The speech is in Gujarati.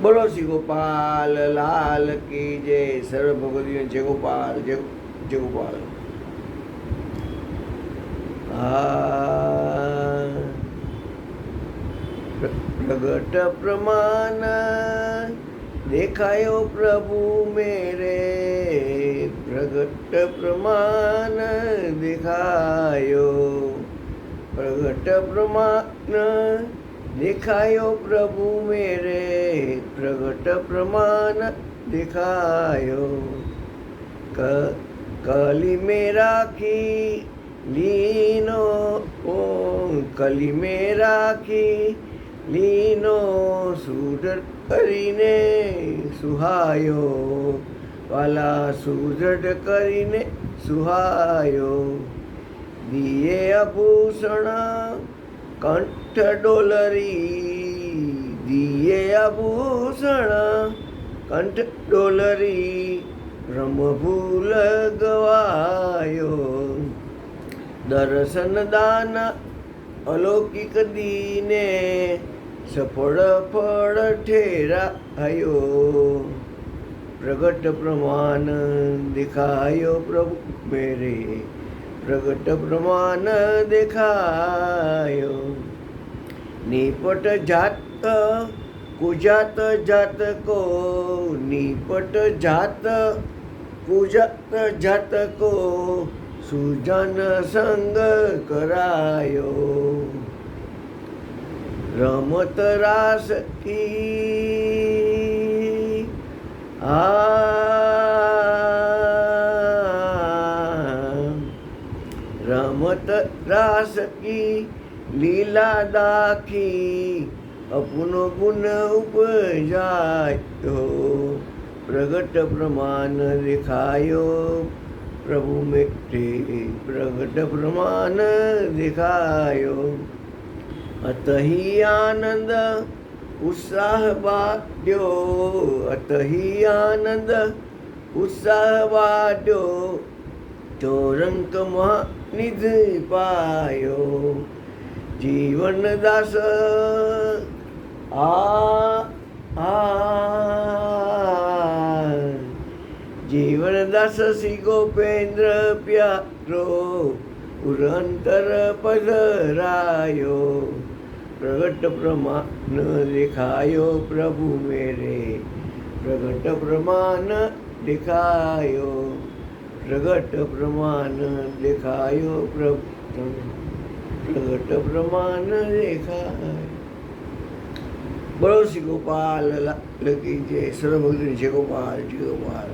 બોલો શ્રી ગોપાલ લાલ કી જય સર્વ ભગવતીઓ જય ગોપાલ જય જય ગોપાલ આ પ્રગટ પ્રમાણ દેખાયો પ્રભુ મેરે પ્રગટ પ્રમાણ દેખાયો પ્રગટ પ્રમાણ દેખાયો પ્રભુ મેરે, પ્રગટ પ્રમાણ દેખાયો. ક, કલી મેરા રાખી લીનો, ઓ, કલી મેરા કી લીનો સુડર કરીને સુહાયો. વાલા સુદૃઢ કરીને સુહાયો. દિયે આભૂષણ કંઠ ડોલરી દિયે આભૂષણ. કંઠ ડોલરી રમભૂલ ગવાયો. દર્શન દાન અલૌકિક દીને સફળ ફળ ઠેરાયો. પ્રગટ પ્રમાણ દેખાયો પ્રભુ મેરે. પ્રગટ પ્રમાણ દેખાયો નિપટ જાત કુજાત જાત કો નિપટ જાત કુજાત જાત કો સુજન સંગ કરાયો રમત રાસ કી આ मत रास की लीला दाखी, अपन गुण उपजायो प्रगट प्रमाण दिखायो, प्रभु मिट्टे प्रगट प्रमाण दिखायो। अत ही आनंद, उत्साह बाट्यो अत ही आनंद, उत्साह बाट्यो ચોરંક નિધ પાયો. જીવન દાસ, આ આ. જીવન દાસ શ્રી ગોપેન્દ્ર પ્યારો પુરંતર પધરાયો પ્રગટ પ્રમાણ દેખાયો પ્રભુ મેરે. પ્રગટ પ્રમાણ દેખાયો. પ્રગટ પ્રમાણ દેખાયો પ્રગટ પ્રમાણ દેખાય. બોલો ગોપાલ લગી જય સર્વભક્તિ જય ગોપાલ જય ગોપાલ.